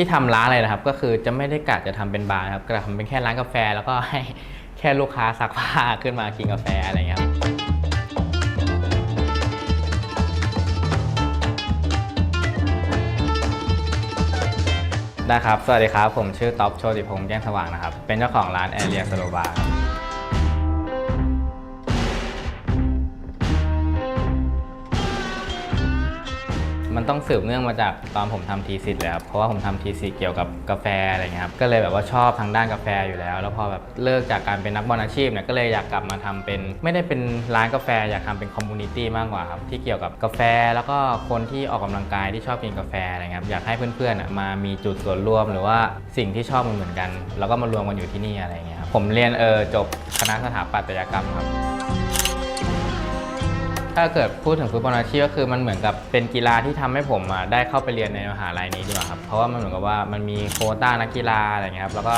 ที่ทำร้านอะไรนะครับ ก็คือจะไม่ได้กะจะทำเป็นบาร์ครับกะทำเป็นแค่ร้านกาแฟ แล้วก็ให้แค่ลูกค้าซักผ้าขึ้นมากินกาแฟอะไรเงี้ยครับได้ครับ สวัสดีครับ ผมชื่อท็อปโชติพงษ์แจ้งสว่างนะครับ เป็นเจ้าของร้านแอเรียสโลบาร์ มันต้องสืบเนื่องมาจากตอนผมทำทีสิทธ์เลยครับ เพราะว่าผมทำทีสิทธ์เกี่ยวกับกาแฟอะไรเงี้ยครับ ก็เลยแบบว่าชอบทางด้านกาแฟอยู่แล้ว แล้วพอแบบเลิกจากการเป็นนักบอลอาชีพเนี่ย ก็เลยอยากกลับมาทำเป็น ไม่ได้เป็นร้านกาแฟ อยากทำเป็นคอมมูนิตี้มากกว่าครับ ที่เกี่ยวกับกาแฟ แล้วก็คนที่ออกกำลังกายที่ชอบกินกาแฟอะไรเงี้ยครับอยากให้เพื่อนๆมามีจุดส่วนร่วมหรือว่าสิ่งที่ชอบเหมือนกัน แล้วก็มารวมกันอยู่ที่นี่อะไรเงี้ยครับ ผมเรียนเออจบคณะสถาปัตยกรรมครับ ถ้าเกิดพูดถึงฟุตบอลอาชีพก็คือมันเหมือนกับเป็นกีฬาที่ทำให้ผมอะได้เข้าไปเรียนในมหาลัยนี้ดีกว่าครับ เพราะว่ามันเหมือนกับว่ามันมีโควต้านักกีฬาอะไรเงี้ยครับแล้วก็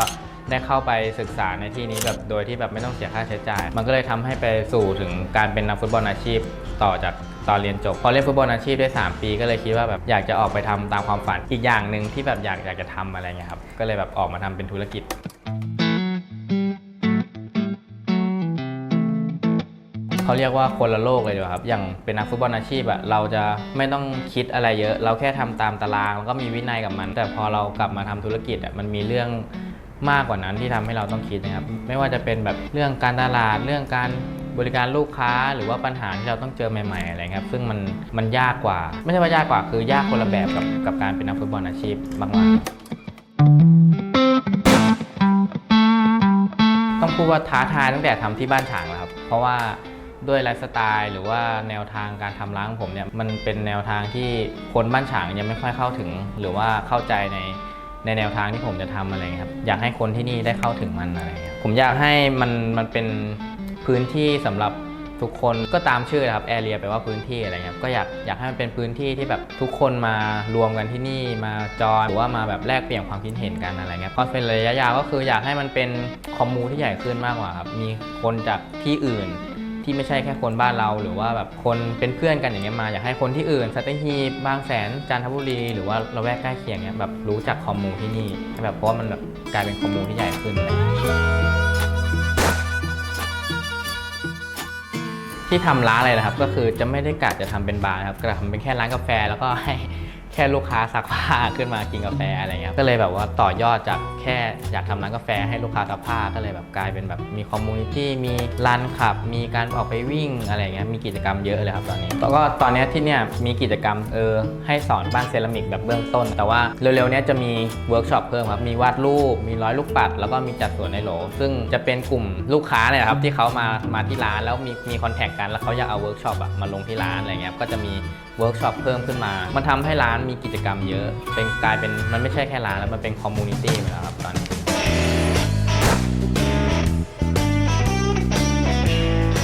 ได้เข้าไปศึกษาในที่นี้แบบโดยที่แบบไม่ต้องเสียค่าใช้จ่าย มันก็เลยทำให้ไปสู่ถึงการเป็นนักฟุตบอลอาชีพต่อจากตอนเรียนจบ พอเล่นฟุตบอลอาชีพได้ 3 ปี ก็เลยคิดว่าแบบอยากจะออกไปทำตามความฝันอีกอย่างหนึ่งที่แบบอยากอยากจะทำอะไรเงี้ยครับ ก็เลยแบบออกมาทำเป็นธุรกิจ เขาเรียกว่าคนละโลกเลยดีกว่าครับ อย่างเป็นนักฟุตบอลอาชีพอะเราจะไม่ต้องคิดอะไรเยอะ เราแค่ทำตามตารางแล้วก็มีวินัยกับมัน แต่พอเรากลับมาทำธุรกิจอะมันมีเรื่องมากกว่านั้นที่ทำให้เราต้องคิดนะครับ ไม่ว่าจะเป็นแบบเรื่องการตลาดเรื่องการบริการลูกค้าหรือว่าปัญหาที่เราต้องเจอใหม่ ๆ อะไรครับ ซึ่งมันมันยากกว่า ไม่ใช่ว่ายากกว่าคือยากคนละแบบกับกับการเป็นนักฟุตบอลอาชีพมากๆต้องพูดว่าท้าทายตั้งแต่ทำที่บ้านฉางแล้วครับ เพราะว่า ด้วยไลฟ์สไตล์หรือว่าแนวทางการทำร้านของผมเนี่ยมันเป็นแนวทางที่คนบ้านฉางยังไม่ค่อยเข้าถึง หรือว่าเข้าใจในในแนวทางที่ผมจะทำอะไรครับอยากให้คนที่นี่ได้เข้าถึงมันอะไรเงี้ยผมอยากให้มันมันเป็นพื้นที่สำหรับทุกคนก็ตามชื่อครับแอเรียแปลว่าพื้นที่อะไรเงี้ยก็อยากอยากให้มันเป็นพื้นที่ที่แบบทุกคนมารวมกันที่นี่มาจอยหรือว่ามาแบบแลกเปลี่ยนความคิดเห็นกันอะไรเงี้ยพอเป็นระยะยาวก็คืออยากให้มันเป็นคอมมูที่ใหญ่ขึ้นมากกว่าครับมีคนจากที่อื่น ที่ไม่ใช่แค่คนบ้านเรา หรือว่าแบบคนเป็นเพื่อนกันอย่างเงี้ยมา อยากให้คนที่อื่นสัตหีบบางแสนจันทบุรี หรือว่าเราแวกใกล้เคียงเนี้ยแบบรู้จักคอมมูที่นี่แบบเพราะว่ามันแบบกลายเป็นคอมมูที่ใหญ่ขึ้นอะไรเงี้ยที่ทำร้านอะไรนะครับ ก็คือจะไม่ได้กะจะทำเป็นบาร์ครับกะทำเป็นแค่ร้านกาแฟแล้วก็ให้ ค่ลูกค้าซักผ้าขึ้นมากินกาแฟอะไรเงี้ยก็เลยแบบว่าต่อยอดจากแค่อยากทำร้านกาแฟให้ลูกค้าซักผ้าก็เลยแบบกลายเป็นแบบมีคอมมูนิตี้มีร้านขับ มีการออกไปวิ่งอะไรเงี้ยมีกิจกรรมเยอะเลยครับตอนนี้แล้วก็ตอนนี้ที่เนี่ยมีกิจกรรมเออให้สอนบ้านเซรามิกแบบเบื้องต้น แต่ว่าเร็วๆเนี้ยจะมีเวิร์กช็อปเพิ่มครับมีวาดรูป มีร้อยลูกปัด แล้วก็มีจัดสวนในโหล ซึ่งจะเป็นกลุ่มลูกค้าเนี่ยครับที่เขามามาที่ร้านแล้วมีมีคอนแทคกันแล้วเขาอยากเอาเวิร์กช็อปอะมาลงที่ร้านอะไรเงี้ยก็จะมีเวิร์กช็อปเพิ่มขึ้นมา มันทำให้ร้านมีกิจกรรมเยอะ เป็นกลายเป็นมันไม่ใช่แค่ร้านแล้วมันเป็นคอมมูนิตี้ไปแล้วครับตอนนี้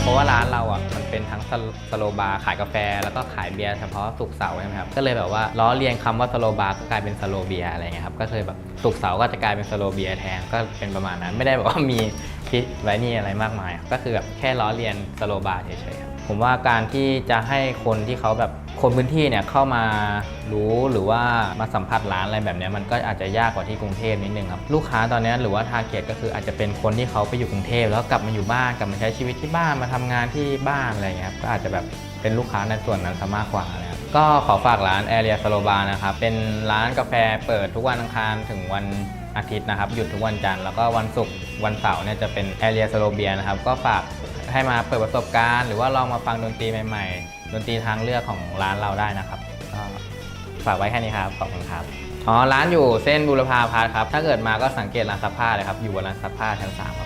เพราะว่าร้านเราอะมันเป็นทั้งสโลบาร์ขายกาแฟ แล้วก็ขายเบียร์เฉพาะสุกเสาร์ใช่ไหมครับก็เลยแบบว่าล้อเลียนคำว่าสโลบาร์ก็กลายเป็นสโลเบียอะไรเงี้ยครับก็คือแบบสุกเสาร์ก็จะกลายเป็นสโลเบียแทนก็เป็นประมาณนั้น ไม่ได้แบบว่ามีคิดไว้นี่อะไรมากมาย ก็คือแบบแค่ล้อเลียนสโลบาร์เฉยๆครับ ผมว่าการที่จะให้คนที่เขาแบบคนพื้นที่เนี่ยเข้ามารู้หรือว่ามาสัมผัสร้านอะไรแบบนี้มันก็อาจจะยากกว่าที่กรุงเทพนิดนึงครับลูกค้าตอนนี้หรือว่าทาร์เก็ตก็คืออาจจะเป็นคนที่เขาไปอยู่กรุงเทพแล้วกลับมาอยู่บ้านกลับมาใช้ชีวิตที่บ้านมาทำงานที่บ้านอะไรเงี้ยครับก็อาจจะแบบเป็นลูกค้าในส่วนนั้นซะมากกว่านะครับก็ขอฝากร้าน Area s l o b a r นะครับเป็นร้านกาแฟเปิดทุกวันอังคารถึงวันอาทิตย์นะครับหยุดทุกวันจันทร์แล้วก็วันศุกร์วันเสาร์เนี่ยจะเป็น Area s l o b i a นะครับก็ฝาก ให้มาเปิดประสบการณ์ หรือว่าลองมาฟังดนตรีใหม่ ๆ ดนตรีทางเลือกของร้านเราได้นะครับก็ฝากไว้แค่นี้ครับขอบคุณครับอ๋อร้านอยู่เส้นบุรพาพาร์ทครับถ้าเกิดมาก็สังเกตร้านซักผ้าเลยครับอยู่บนร้านซักผ้าชั้นสามครับ